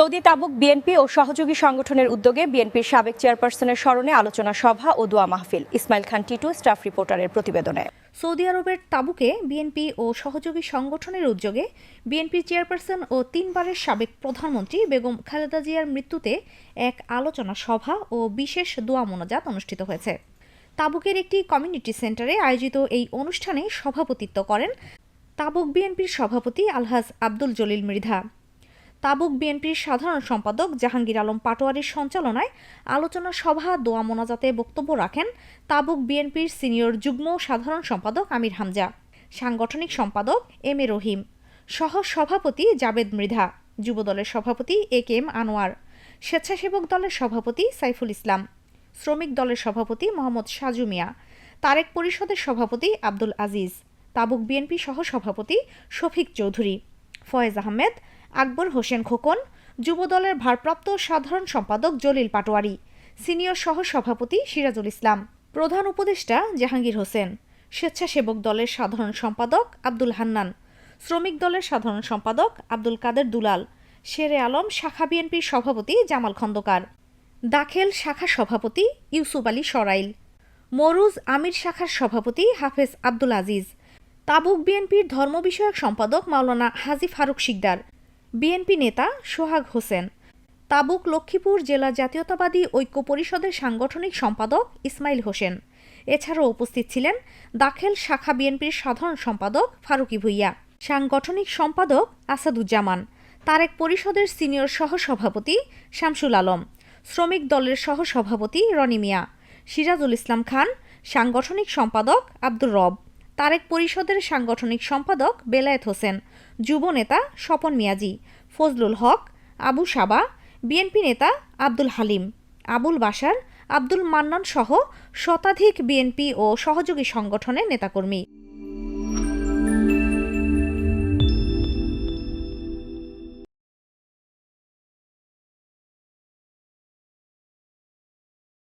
Saudi তাবুক BNP ও সহযোগী সংগঠনের উদ্যোগে বিএনপির সাবেক চেয়ারপারসনের স্মরণে আলোচনা সভা ও দোয়া মাহফিল। ইসমাইল খান টিটু, স্টাফ রিপোর্টারের প্রতিবেদনে। সৌদি আরবের তাবুকে বিএনপি ও সহযোগী সংগঠনের উদ্যোগে বিএনপির চেয়ারপারসন ও তিনবারের সাবেক প্রধানমন্ত্রী বেগম খালেদা জিয়ার মৃত্যুতে এক আলোচনা সভা ও বিশেষ দোয়া মোনাজাত অনুষ্ঠিত হয়েছে। তাবুকের একটি কমিউনিটি সেন্টারে আয়োজিত এই অনুষ্ঠানে সভাপতিত্ব করেন তাবুক বিএনপির সভাপতি আলহাজ আব্দুল জলিল মৃধা তাবুক বিএনপির সাধারণ সম্পাদক জাহাঙ্গীর আলম পাটোয়ারির সঞ্চালনায় আলোচনা সভা, দোয়া মোনাজাতে বক্তব্য রাখেন তাবুক বিএনপির সিনিয়র যুগ্ম সাধারণ সম্পাদক আমির হামজা, সাংগঠনিক সম্পাদক এম এ রহিম, সহ সভাপতি জাবেদ মৃধা, যুবদলের সভাপতি এ কে এম আনোয়ার, স্বেচ্ছাসেবক দলের সভাপতি সাইফুল ইসলাম, শ্রমিক দলের সভাপতি মোহাম্মদ সাজু মিয়া, তারেক পরিষদের সভাপতি আব্দুল আজিজ, তাবুক বিএনপি সহ সভাপতি শফিক চৌধুরী, ফয়েজ আহমেদ আকবর হোসেন খোকন, যুবদলের ভারপ্রাপ্ত সাধারণ সম্পাদক জলিল পাটোয়ারি, সিনিয়র সহ সভাপতি সিরাজুল ইসলাম, প্রধান উপদেষ্টা জাহাঙ্গীর হোসেন, স্বেচ্ছাসেবক দলের সাধারণ সম্পাদক আব্দুল হান্নান, শ্রমিক দলের সাধারণ সম্পাদক আব্দুল কাদের দুলাল, শেরে আলম শাখা বিএনপির সভাপতি জামাল খন্দকার, দাখেল শাখা সভাপতি ইউসুফ আলী সরাইল, মরুজ আমির শাখার সভাপতি হাফেজ আব্দুল আজিজ, তাবুক বিএনপির ধর্ম বিষয়ক সম্পাদক মাওলানা হাজি ফারুক শিকদার বিএনপি নেতা সোহাগ হোসেন। তাবুক, লক্ষ্মীপুর জেলা জাতীয়তাবাদী ঐক্য পরিষদের সাংগঠনিক সম্পাদক ইসমাইল হোসেন। এছাড়াও উপস্থিত ছিলেন দাখেল শাখা বিএনপির সাধারণ সম্পাদক ফারুকি ভুইয়া, সাংগঠনিক সম্পাদক আসাদুজ্জামান, তারেক পরিষদের সিনিয়র সহসভাপতি শামসুল আলম, শ্রমিক দলের সহসভাপতি রনি মিয়া, সিরাজুল ইসলাম খান, সাংগঠনিক সম্পাদক আব্দুর রব। তারেক পরিষদের সাংগঠনিক সম্পাদক বেলায়েত হোসেন, যুব নেতা স্বপন মিয়াজি, ফজলুল হক, আবু সাবা, বিএনপি নেতা আব্দুল হালিম, আবুল বাসার আব্দুল মান্নান সহ শতাধিক বিএনপি ও সহযোগী সংগঠনের নেতাকর্মী।